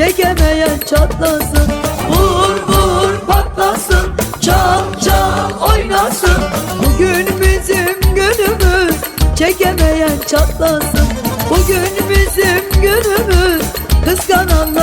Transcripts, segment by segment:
Çekemeyen çatlasın Vur vur patlasın Çal çal oynasın. Bugün bizim günümüz Çekemeyen çatlasın. Bugün bizim günümüz Kıskananlar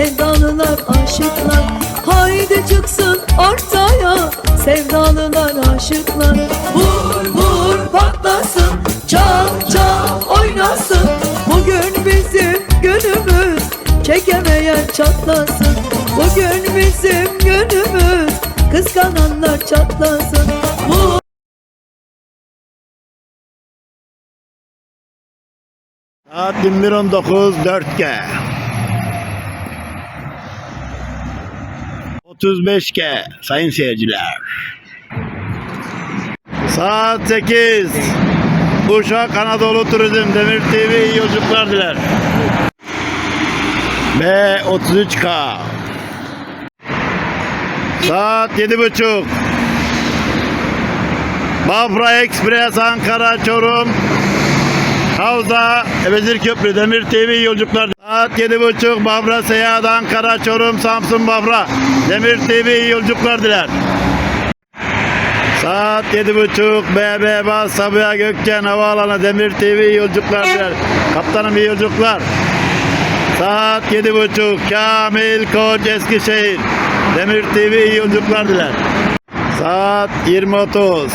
Sevdalılar aşıklar. Haydi çıksın ortaya. Sevdalılar aşıklar. Vur vur patlasın. Çal çal oynasın. Bugün bizim günümüz. Çekemeyen çatlasın. Bugün bizim günümüz. Kıskananlar çatlasın. Bu Saat 21.19 4G. B35G sayın seyirciler. Saat 8. Uşak Anadolu Turizm Demir TV iyi yolculuklar diler. B33K. Saat yedi buçuk. Bafra Express Ankara Çorum. Havza Vezir Köprü Demir TV yolculuklar. Saat yedi buçuk. Bafra Seyahat Ankara Çorum Samsun Bafra. Demir TV yolculuklar diler. Saat yedi buçuk. BB Bas Sabiha Gökçen Havaalanı Demir TV yolculuklar diler. Kaptanım iyi yolculuklar. Saat yedi buçuk. Kamil Koç Eskişehir. Demir TV yolculuklar diler. Saat 20.30.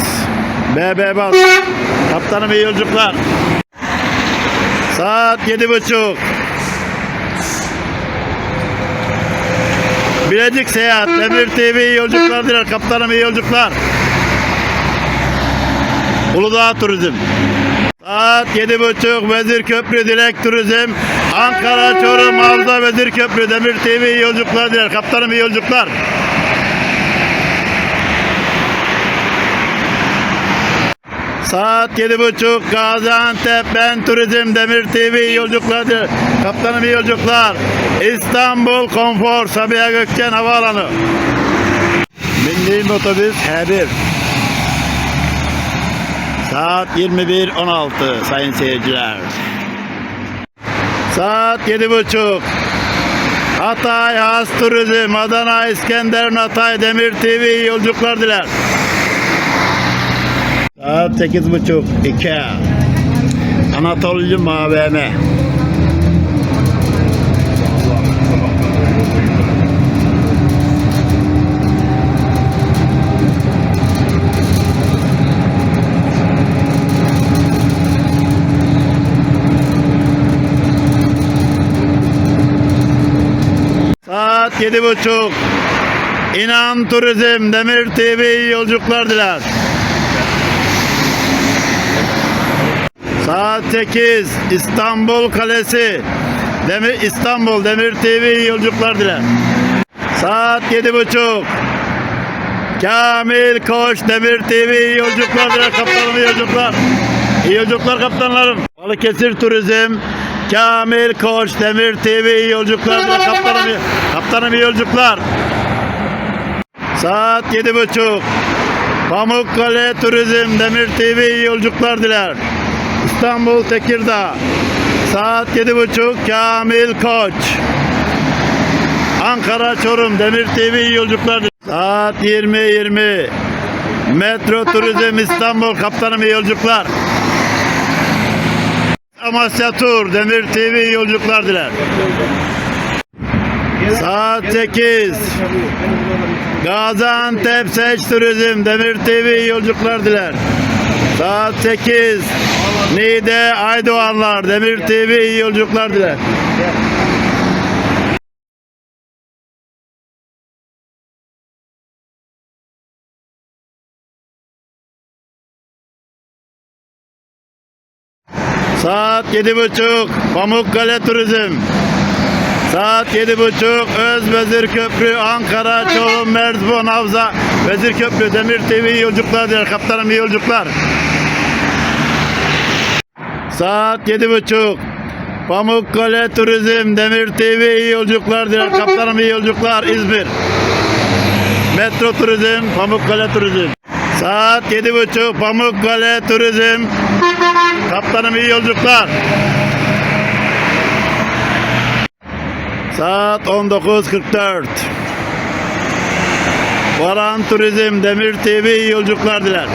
BB Bas. Kaptanım iyi yolculuklar. Saat yedi buçuk. Bilecik Seyahat. Demir TV iyi yolculuklar diler. Kaptanım iyi yolculuklar. Uludağ Turizm. Saat yedi buçuk Vezir Köprü Dilek Turizm Ankara Çorum Havza Vezir Köprü Demir TV iyi yolculuklar diler. Kaptanım iyi yolculuklar. Saat yedi buçuk Gaziantep Ben Turizm Demir TV iyi yolculuklar diler. Kaptanım iyi yolculuklar. İstanbul Konfor Sabiha Gökçen Havaalanı. Bindiğim otobüs H1. Saat 21.16 sayın seyirciler. Saat 7.30. Hatay Has Turizm, Adana İskender Hatay Demir TV yolculuklar diler. Saat 8.30 IKEA. Anadolu AVM. Saat yedi buçuk. İnan Turizm Demir TV yolculuklar diler. Saat 8 İstanbul Kalesi Demir İstanbul Demir TV yolculuklar diler. Saat yedi buçuk. Kamil Koç Demir TV yolculuklar diler. Kaptanım yolculuklar. İyi yolculuklar kaptanlarım. Balıkesir Turizm Kamil Koç Demir TV yolculuklar diler. Kaptanım, kaptanım iyi yolculuklar. Saat yedi buçuk. Pamukkale Turizm Demir TV yolculuklar diler. İstanbul Tekirdağ. Saat yedi buçuk. Kamil Koç. Ankara Çorum Demir TV yolculuklar. Saat 20.20. Metro Turizm İstanbul Kaptanım yolculuklar. Amasya Tur Demir TV yolculuklar diler. Saat 8. Gaziantep Seç Turizm Demir TV yolculuklar diler. Saat 8. Niğde Aydoğanlar Demir TV iyi yolculuklar diler. Saat yedi buçuk Pamukkale Turizm. Saat yedi buçuk Öz Köprü Ankara Çorum Merzbon Havza Vezir Köprü Demir TV yolculuklar diler. Kaptanım iyi yolculuklar. Saat yedi buçuk Pamukkale Turizm Demir TV iyi yolculuklar diler. Kaptanım iyi yolculuklar İzmir. Metro Turizm Pamukkale Turizm. Saat yedi buçuk Pamukkale Turizm. Kaptanım iyi yolculuklar. Saat 19.44. Varan Turizm Demir TV iyi yolculuklar diler.